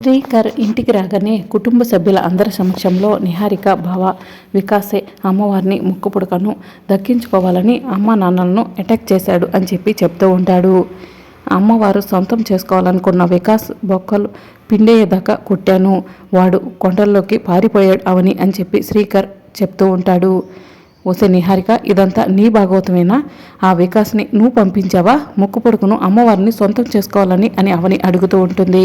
శ్రీకర్ ఇంటికి రాగానే కుటుంబ సభ్యుల అందరి సమక్షంలో నిహారిక బావ వికాసే అమ్మవారిని ముక్కుపుడకను దక్కించుకోవాలని అమ్మ నాన్నలను అటాక్ చేశాడు అని చెప్పి చెప్తూ ఉంటాడు. అమ్మవారు సొంతం చేసుకోవాలనుకున్న వికాస్ బొక్కలు పిండేయదాకా కుట్టాను. వాడు కొండల్లోకి పారిపోయాడు అవని అని చెప్పి శ్రీకర్ చెప్తూ ఉంటాడు. ఓసే నిహారిక ఇదంతా నీ భాగవతమేనా? ఆ వికాస్ని నువ్వు పంపించావా? ముక్కు పొడుకును అమ్మవారిని సొంతం చేసుకోవాలని అని అవని అడుగుతూ ఉంటుంది.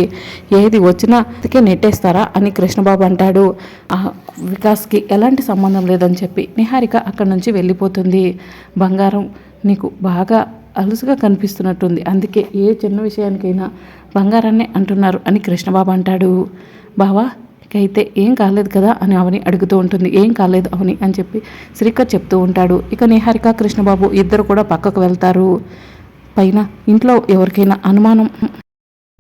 ఏది వచ్చినా అందుకే నెట్టేస్తారా అని కృష్ణబాబు అంటాడు. ఆ వికాస్కి ఎలాంటి సంబంధం లేదని చెప్పి నిహారిక అక్కడి నుంచి వెళ్ళిపోతుంది. బంగారం నీకు బాగా అలుసుగా కనిపిస్తున్నట్టుంది. అందుకే ఏ చిన్న విషయానికైనా బంగారాన్ని అంటున్నారు అని కృష్ణబాబు అంటాడు. బావా అయితే ఏం కాలేదు కదా అని అవని అడుగుతూ ఉంటుంది. ఏం కాలేదు అవని అని చెప్పి శ్రీకర్ చెప్తూ ఉంటాడు. ఇక నిహారిక కృష్ణబాబు ఇద్దరు కూడా పక్కకు వెళ్తారు. పైన ఇంట్లో ఎవరికైనా అనుమానం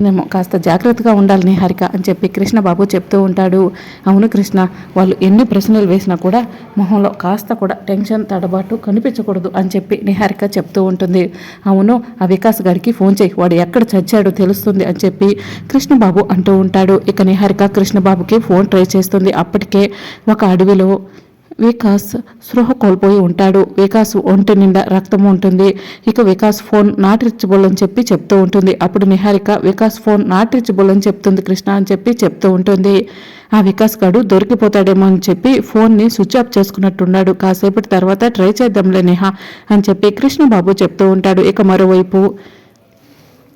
మేము కాస్త జాగ్రత్తగా ఉండాలి నిహారిక అని చెప్పి కృష్ణబాబు చెప్తూ ఉంటాడు. అవును కృష్ణ వాళ్ళు ఎన్ని ప్రశ్నలు వేసినా కూడా మొహంలో కాస్త కూడా టెన్షన్ తడబాటు కనిపించకూడదు అని చెప్పి నిహారిక చెప్తూ ఉంటుంది. అవును ఆ వికాస్ గారికి ఫోన్ చేయి వాడు ఎక్కడ చచ్చాడో తెలుస్తుంది అని చెప్పి కృష్ణబాబు అంటూ ఉంటాడు. ఇక నిహారిక కృష్ణబాబుకి ఫోన్ ట్రై చేస్తుంది. అప్పటికే ఒక అడవిలో వికాస్ స్పృహ కోల్పోయి ఉంటాడు. వికాస్ ఒంటి నిండా రక్తం ఉంటుంది. ఇక వికాస్ ఫోన్ నాట్ రిచబుల్ అని చెప్పి చెప్తూ ఉంటుంది. అప్పుడు Niharika Vikas phone not reachable అని చెప్తుంది కృష్ణ అని చెప్పి చెప్తూ ఉంటుంది. ఆ వికాస్ గాడు దొరికిపోతాడేమో అని చెప్పి ఫోన్ని స్విచ్ ఆఫ్ చేసుకున్నట్టున్నాడు. కాసేపటి తర్వాత ట్రై చేద్దాంలే నేహా అని చెప్పి కృష్ణబాబు చెప్తూ ఉంటాడు. ఇక మరోవైపు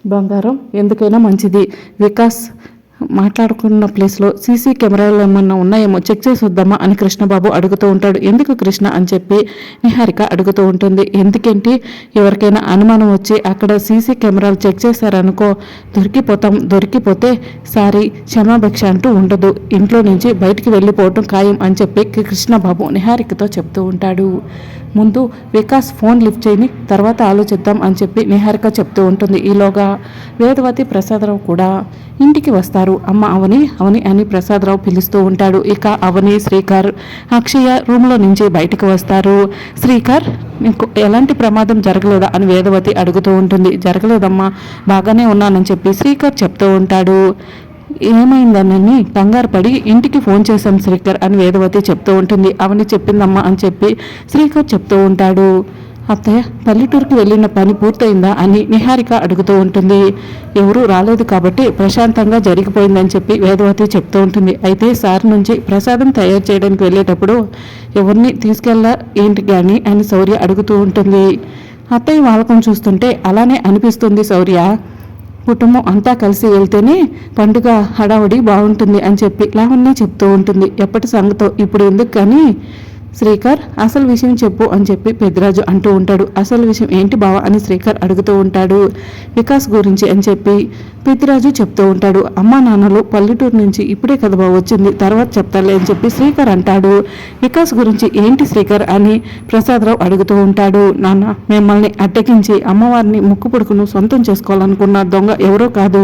బంగారం ఎందుకైనా మంచిది. వికాస్ మాట్లాడుకున్న ప్లేస్లో సీసీ కెమెరాలు ఏమన్నా ఉన్నాయేమో చెక్ చేసి వద్దామా అని కృష్ణబాబు అడుగుతూ ఉంటాడు. ఎందుకు కృష్ణ అని చెప్పి నిహారిక అడుగుతూ ఉంటుంది. ఎందుకేంటి? ఎవరికైనా అనుమానం వచ్చి అక్కడ సీసీ కెమెరాలు చెక్ చేశారనుకో దొరికిపోతాం. దొరికిపోతే సారీ క్షమాభిక్ష అంటూ ఉండదు. ఇంట్లో నుంచి బయటికి వెళ్ళిపోవటం ఖాయం అని చెప్పి కృష్ణబాబు నిహారికతో చెప్తూ ఉంటాడు. ముందు వికాస్ ఫోన్ లిఫ్ట్ చేయని తర్వాత ఆలోచిద్దాం అని చెప్పి నిహారిక చెప్తూ ఉంటుంది. ఈలోగా వేదవతి ప్రసాదరావు కూడా ఇంటికి వస్తారు. అమ్మ అవని అవని అని ప్రసాదరావు పిలుస్తూ ఉంటాడు. ఇక అవని శ్రీకర్ అక్షయ రూమ్లో నుంచి బయటకు వస్తారు. శ్రీకర్ మీకు ఎలాంటి ప్రమాదం జరగలేదా? అని వేదవతి అడుగుతూ ఉంటుంది. జరగలేదమ్మా బాగానే ఉన్నానని చెప్పి శ్రీకర్ చెప్తూ ఉంటాడు. ఏమైందనని కంగారు పడి ఇంటికి ఫోన్ చేశాం శ్రీకర్ అని వేదవతి చెప్తూ ఉంటుంది. అవని చెప్పిందమ్మా అని చెప్పి శ్రీకర్ చెప్తూ ఉంటాడు. అత్తయ్య పల్లెటూరుకి వెళ్ళిన పని పూర్తయిందా అని నిహారిక అడుగుతూ ఉంటుంది. ఎవరూ రాలేదు కాబట్టి ప్రశాంతంగా జరిగిపోయిందని చెప్పి వేదవతి చెప్తూ ఉంటుంది. అయితే సార్ నుంచి ప్రసాదం తయారు చేయడానికి వెళ్ళేటప్పుడు ఎవరిని తీసుకెళ్ళా ఏంటి కానీ అని శౌర్య అడుగుతూ ఉంటుంది. అత్తయ్య వాళ్ళకం చూస్తుంటే అలానే అనిపిస్తుంది శౌర్య. కుటుంబం అంతా కలిసి వెళ్తేనే పండుగ హడావుడి బాగుంటుంది అని చెప్పి లావణ్య చెప్తూ ఉంటుంది. ఎప్పటి సంగతో ఇప్పుడు ఎందుకు కానీ శ్రీకర్ అసలు విషయం చెప్పు అని చెప్పి పెద్దరాజు అంటూ ఉంటాడు. అసలు విషయం ఏంటి బావ అని శ్రీకర్ అడుగుతూ ఉంటాడు. వికాస్ గురించి అని చెప్పి పెద్దరాజు చెప్తూ ఉంటాడు. అమ్మా నాన్నలు పల్లెటూరు నుంచి ఇప్పుడే కదా బావ వచ్చింది తర్వాత చెప్తాలే అని చెప్పి శ్రీకర్ అంటాడు. వికాస్ గురించి ఏంటి శ్రీకర్ అని ప్రసాదరావు అడుగుతూ ఉంటాడు. నాన్న మిమ్మల్ని అడ్డగించి అమ్మవారిని ముక్కు పొడుకును సొంతం చేసుకోవాలనుకున్న దొంగ ఎవరో కాదు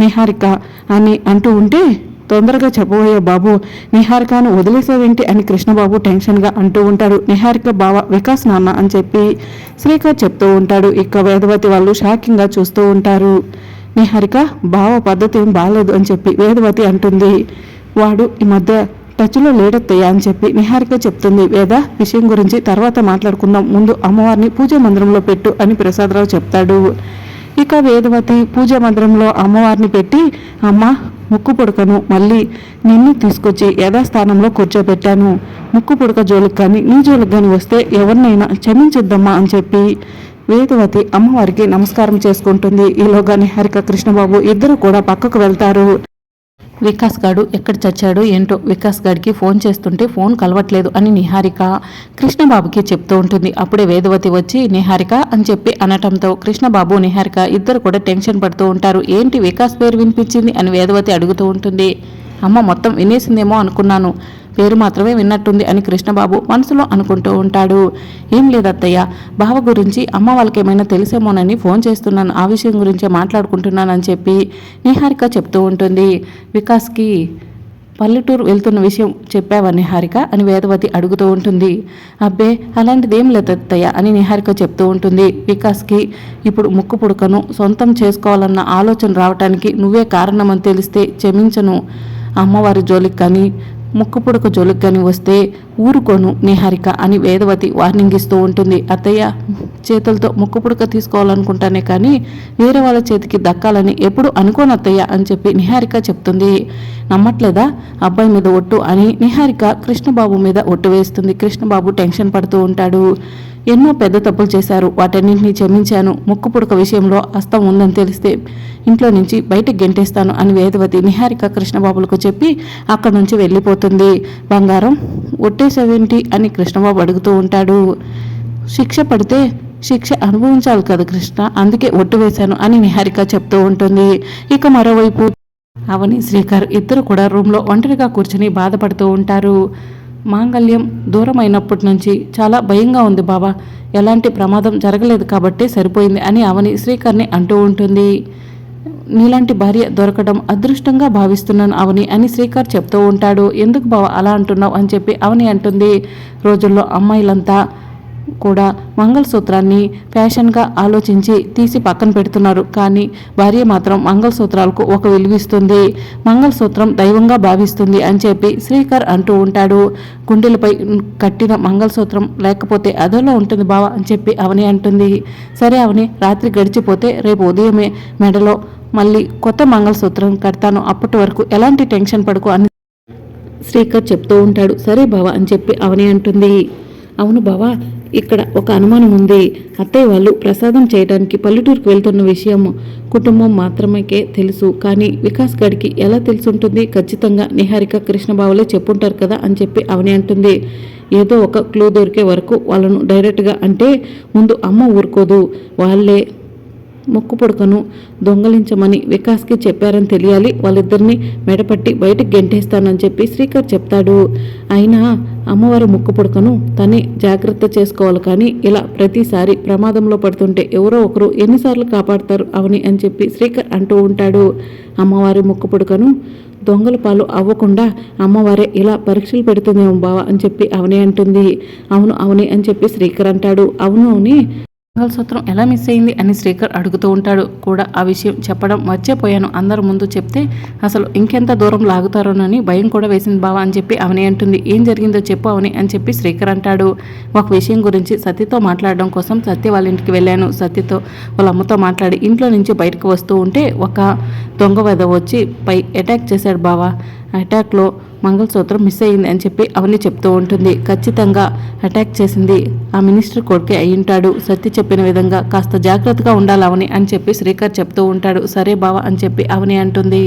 నిహారిక అని అంటూ ఉంటే తొందరగా చెప్పబోయే బాబు నిహారికను వదిలేసేదేంటి అని కృష్ణబాబు టెన్షన్గా అంటూ ఉంటాడు. నిహారిక బావ వికాస్ నాన్న అని చెప్పి శ్రీకర్ చెప్తూ ఉంటాడు. ఇక వేదవతి వాళ్ళు షాకింగ్గా చూస్తూ ఉంటారు. నిహారిక బావ పద్ధతి ఏం బాగాలేదు అని చెప్పి వేదవతి అంటుంది. వాడు ఈ మధ్య టచ్లో లేడత్తయ్యా అని చెప్పి నిహారిక చెప్తుంది. వేద విషయం గురించి తర్వాత మాట్లాడుకుందాం. ముందు అమ్మవారిని పూజ మందిరంలో పెట్టు అని ప్రసాదరావు చెప్తాడు. ఇక వేదవతి పూజ మందిరంలో అమ్మవారిని పెట్టి అమ్మ ముక్కు పుడకను మళ్ళీ నిన్ను తీసుకొచ్చి యథాస్థానంలో కూర్చోబెట్టాను. ముక్కు పుడక జోలికి కానీ నీ జోలికి కానీ వస్తే ఎవరినైనా క్షమించిద్దమ్మా అని చెప్పి వేదవతి అమ్మవారికి నమస్కారం చేసుకుంటుంది. ఈలోగానే హరిక కృష్ణబాబు ఇద్దరు కూడా పక్కకు వెళ్తారు. వికాస్ గాడు ఎక్కడ చచ్చాడు ఏంటో వికాస్ గాడికి ఫోన్ చేస్తుంటే ఫోన్ కలవట్లేదు అని నిహారిక కృష్ణబాబుకి చెప్తూ ఉంటుంది. అప్పుడే వేదవతి వచ్చి నిహారిక అని చెప్పి అనటంతో కృష్ణబాబు నిహారిక ఇద్దరు కూడా టెన్షన్ పడుతూ ఉంటారు. ఏంటి వికాస్ పేరు వినిపించింది? అని వేదవతి అడుగుతూ ఉంటుంది. అమ్మ మొత్తం వినేసిందేమో అనుకున్నాను. పేరు మాత్రమే విన్నట్టుంది అని కృష్ణబాబు మనసులో అనుకుంటూ ఉంటాడు. ఏం లేదత్తయ్య బావ గురించి అమ్మ వాళ్ళకి ఏమైనా తెలిసేమోనని ఫోన్ చేస్తున్నాను. ఆ విషయం గురించే మాట్లాడుకుంటున్నానని చెప్పి నిహారిక చెప్తూ ఉంటుంది. వికాస్కి పల్లెటూరు వెళ్తున్న విషయం చెప్పావా నిహారిక అని వేదవతి అడుగుతూ ఉంటుంది. అబ్బే అలాంటిదేం లేదు అత్తయ్య అని నిహారిక చెప్తూ ఉంటుంది. వికాస్కి ఇప్పుడు ముక్కు పుడకను సొంతం చేసుకోవాలన్న ఆలోచన రావటానికి నువ్వే కారణమని తెలిస్తే క్షమించను. అమ్మవారి జోలికి కానీ ముక్కు పుడక జోలికి వస్తే ఊరుకోను నిహారిక అని వేదవతి వార్నింగ్ ఇస్తూ ఉంటుంది. అత్తయ్య చేతులతో ముక్కు పుడక తీసుకోవాలనుకుంటానే కానీ వేరే వాళ్ళ చేతికి దక్కాలని ఎప్పుడు అనుకోను అత్తయ్య అని చెప్పి నిహారిక చెప్తుంది. నమ్మట్లేదా? అబ్బాయి మీద ఒట్టు అని నిహారిక కృష్ణబాబు మీద ఒట్టు వేస్తుంది. కృష్ణబాబు టెన్షన్ పడుతూ ఉంటాడు. ఎన్నో పెద్ద తప్పులు చేశారు. వాటన్నింటినీ క్షమించాను. ముక్కు పుడక విషయంలో అస్తం ఉందని తెలిస్తే ఇంట్లో నుంచి బయటికి గెంటేస్తాను అని వేదవతి నిహారిక కృష్ణబాబులకు చెప్పి అక్కడి నుంచి వెళ్ళిపోతుంది. బంగారం ఒట్టేసేవేంటి? అని కృష్ణబాబు అడుగుతూ ఉంటాడు. శిక్ష పడితే శిక్ష అనుభవించాలి కదా కృష్ణ అందుకే ఒట్టు వేశాను అని నిహారిక చెప్తూ ఉంటుంది. ఇక మరోవైపు అవని శ్రీకర్ ఇద్దరు కూడా రూమ్లో ఒంటరిగా కూర్చుని బాధపడుతూ ఉంటారు. మాంగళ్యం దూరం అయినప్పటి నుంచి చాలా భయంగా ఉంది బాబా ఎలాంటి ప్రమాదం జరగలేదు కాబట్టి సరిపోయింది అని అవని శ్రీకర్ని అంటూ ఉంటుంది. నీలాంటి భార్య దొరకడం అదృష్టంగా భావిస్తున్నాను అవని అని శ్రీకర్ చెప్తూ ఉంటాడు. ఎందుకు బావ అలా అంటున్నావు? అని చెప్పి అవని అంటుంది. రోజుల్లో అమ్మాయిలంతా కూడా మంగళసూత్రాన్ని ఫ్యాషన్గా ఆలోచించి తీసి పక్కన పెడుతున్నారు. కానీ భార్య మాత్రం మంగళసూత్రాలకు ఒక విలువిస్తుంది. మంగళసూత్రం దైవంగా భావిస్తుంది అని చెప్పి శ్రీకర్ అంటూ ఉంటాడు. గుండెలపై కట్టిన మంగళసూత్రం లేకపోతే అదోలో ఉంటుంది బావ అని చెప్పి అవని అంటుంది. సరే అవని రాత్రి గడిచిపోతే రేపు ఉదయమే మెడలో మళ్ళీ కొత్త మంగళసూత్రం కడతాను. అప్పటి వరకు ఎలాంటి టెన్షన్ పడుకో అని శ్రీకర్ చెప్తూ ఉంటాడు. సరే బావ అని చెప్పి అవని అంటుంది. అవును బావా ఇక్కడ ఒక అనుమానం ఉంది. అత్తయ్య వాళ్ళు ప్రసాదం చేయడానికి పల్లెటూరుకు వెళ్తున్న విషయం కుటుంబం మాత్రమేకే తెలుసు. కానీ వికాస్ గడికి ఎలా తెలుసుంటుంది? ఖచ్చితంగా నిహారిక కృష్ణబాబులే చెప్పుంటారు కదా అని చెప్పి అవని అంటుంది. ఏదో ఒక క్లూ దొరికే వరకు వాళ్ళను డైరెక్ట్గా అంటే ముందు అమ్మ ఊరుకోదు. వాళ్ళే ముక్కు పుడకను దొంగలించమని వికాస్కి చెప్పారని తెలియాలి. వాళ్ళిద్దరిని మెడపట్టి బయటకు గెంటేస్తానని చెప్పి శ్రీకర్ చెప్తాడు. అయినా అమ్మవారి ముక్కు పుడకను తనే జాగ్రత్త చేసుకోవాలి కానీ ఇలా ప్రతిసారి ప్రమాదంలో పడుతుంటే ఎవరో ఒకరు ఎన్నిసార్లు కాపాడతారు అవని అని చెప్పి శ్రీకర్ అంటూ ఉంటాడు. అమ్మవారి ముక్కు పుడకను దొంగల పాలు అవ్వకుండా అమ్మవారే ఇలా పరీక్షలు పెడుతుందేమో బావ అని చెప్పి అవనే అంటుంది. అవును అవని అని చెప్పి శ్రీకర్ అంటాడు. అవును అవుని. మంగళసూత్రం ఎలా మిస్ అయింది అని శ్రీకర్ అడుగుతూ ఉంటాడు. కూడా ఆ విషయం చెప్పడం మర్చిపోయాను. అందరి ముందు చెప్తే అసలు ఇంకెంత దూరం లాగుతారోనని భయం కూడా వేసింది బావా అని చెప్పి అవని అంటుంది. ఏం జరిగిందో చెప్పు అవని అని చెప్పి శ్రీకర్ అంటాడు. ఒక విషయం గురించి సత్యతో మాట్లాడడం కోసం సత్య వాళ్ళ ఇంటికి వెళ్ళాను. సత్యతో వాళ్ళ అమ్మతో మాట్లాడి ఇంట్లో నుంచి బయటకు వస్తూ ఉంటే ఒక దొంగ వెద వచ్చి పై అటాక్ చేశాడు బావా. అటాక్లో మంగళసూత్రం మిస్ అయింది అని చెప్పి అవని చెప్తూ ఉంటుంది. ఖచ్చితంగా అటాక్ చేసింది. ఆ మినిస్టర్ కొడుకే అయ్యుంటాడు సత్య చెప్పిన విధంగా కాస్త జాగ్రత్తగా ఉండాలి అవని అని చెప్పి శ్రీకర్ చెప్తూ ఉంటాడు. సరే బావ అని చెప్పి అవని అంటుంది.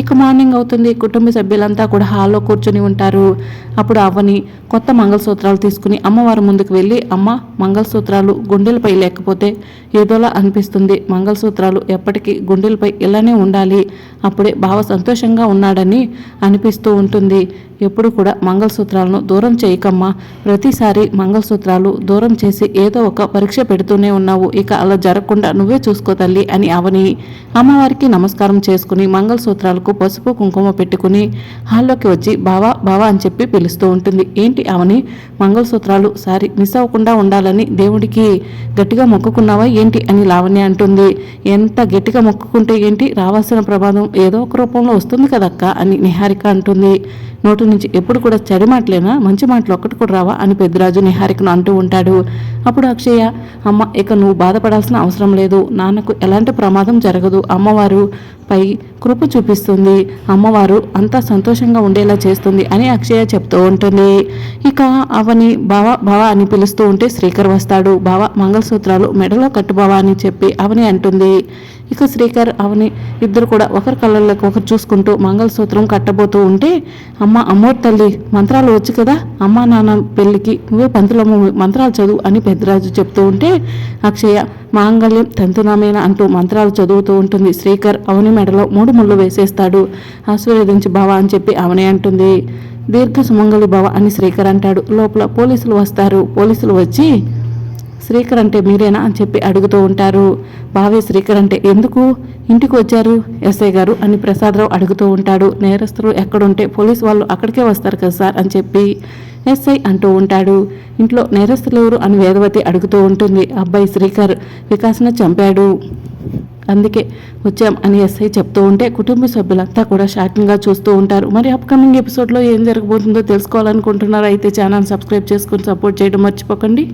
ఇక మార్నింగ్ అవుతుంది. కుటుంబ సభ్యులంతా కూడా హాల్లో కూర్చొని ఉంటారు. అప్పుడు అవని కొత్త మంగళసూత్రాలు తీసుకుని అమ్మవారి ముందుకు వెళ్ళి అమ్మ మంగళసూత్రాలు గుండెలపై లేకపోతే ఏదోలా అనిపిస్తుంది. మంగళసూత్రాలు ఎప్పటికీ గుండెలపై ఇలానే ఉండాలి. అప్పుడే బావ సంతోషంగా ఉన్నాడని అనిపిస్తూ ఉంటుంది. ఎప్పుడు కూడా మంగళసూత్రాలను దూరం చేయకమ్మా. ప్రతిసారి మంగళసూత్రాలు దూరం చేసి ఏదో ఒక పరీక్ష పెడుతూనే ఉన్నావు. ఇక అలా జరగకుండా నువ్వే చూసుకో తల్లి అని అవని. అమ్మవారికి నమస్కారం చేసుకుని మంగళసూత్రాలకు పసుపు కుంకుమ పెట్టుకుని హాల్లోకి వచ్చి బావా బావా అని చెప్పి పిలుస్తూ ఉంటుంది. ఏంటి అవని? మంగళసూత్రాలు సారి మిస్ అవ్వకుండా ఉండాలని దేవుడికి గట్టిగా మొక్కుకున్నావా ఏంటి అని లావణ్య అంటుంది. ఎంత గట్టిగా మొక్కుకుంటే ఏంటి? రావాల్సిన ప్రమాదం ఏదో ఒక రూపంలో వస్తుంది కదక్క అని నిహారిక అంటుంది. నోటి నుంచి ఎప్పుడు కూడా చెడు మాటలేనా? మంచి మాటలు ఒక్కటి కూడా రావా? అని పెద్దరాజు నిహారికను అంటూ ఉంటాడు. అప్పుడు అక్షయ అమ్మ ఇక నువ్వు బాధపడాల్సిన అవసరం లేదు. నాన్నకు ఎలాంటి ప్రమాదం జరగదు. అమ్మవారు పై కృప చూపిస్తుంది. అమ్మవారు అంతా సంతోషంగా ఉండేలా చేస్తుంది అని అక్షయ చెప్తూ ఉంటుంది. ఇక అవని బావ బావ అని పిలుస్తూ ఉంటే శ్రీకర్ వస్తాడు. బావ మంగళసూత్రాలు మెడలో కట్టుబావా అని చెప్పి అవని అంటుంది. ఇక శ్రీకర్ అవని ఇద్దరు కూడా ఒకరి కళ్ళల్లోకి ఒకరు చూసుకుంటూ మంగళసూత్రం కట్టబోతూ ఉంటే అమ్మ అమ్మోరు తల్లి మంత్రాలు వచ్చు కదా? అమ్మ నాన్న పెళ్ళికి నువ్వే పంతులమ్మ మంత్రాలు చదువు అని పెద్దరాజు చెప్తూ ఉంటే అక్షయ మాంగళ్యం తంతునామేన అంటూ మంత్రాలు చదువుతూ ఉంటుంది శ్రీకర్. అవని మెడలో మూడు ముళ్ళు వేసేస్తాడు. ఆశీర్వదించి బావా అని చెప్పి అవనే అంటుంది. దీర్ఘ సుమంగళి బావ అని శ్రీకర్ అంటాడు. లోపల పోలీసులు వస్తారు. పోలీసులు వచ్చి శ్రీకర్ అంటే మీరేనా అని చెప్పి అడుగుతూ ఉంటారు. బావే శ్రీకర్ అంటే ఎందుకు? ఇంటికి వచ్చారు? ఎస్ఐ గారు అని ప్రసాదరావు అడుగుతూ ఉంటాడు. నేరస్తులు ఎక్కడుంటే పోలీస్ వాళ్ళు అక్కడికే వస్తారు కదా సార్ అని చెప్పి ఎస్ఐ అంటూ ఉంటాడు. ఇంట్లో నేరస్తులు ఎవరు అని వేదవతి అడుగుతూ ఉంటుంది. అబ్బాయి శ్రీకర్ వికాస్ను చంపాడు. అందుకే వచ్చాం అని ఎస్ఐ చెప్తూ ఉంటే కుటుంబ సభ్యులంతా కూడా షాకింగ్గా చూస్తూ ఉంటారు. మరి అప్కమింగ్ ఎపిసోడ్లో ఏం జరగబోతుందో తెలుసుకోవాలనుకుంటున్నారు? అయితే ఛానల్ సబ్స్క్రైబ్ చేసుకొని సపోర్ట్ చేయడం మర్చిపోకండి.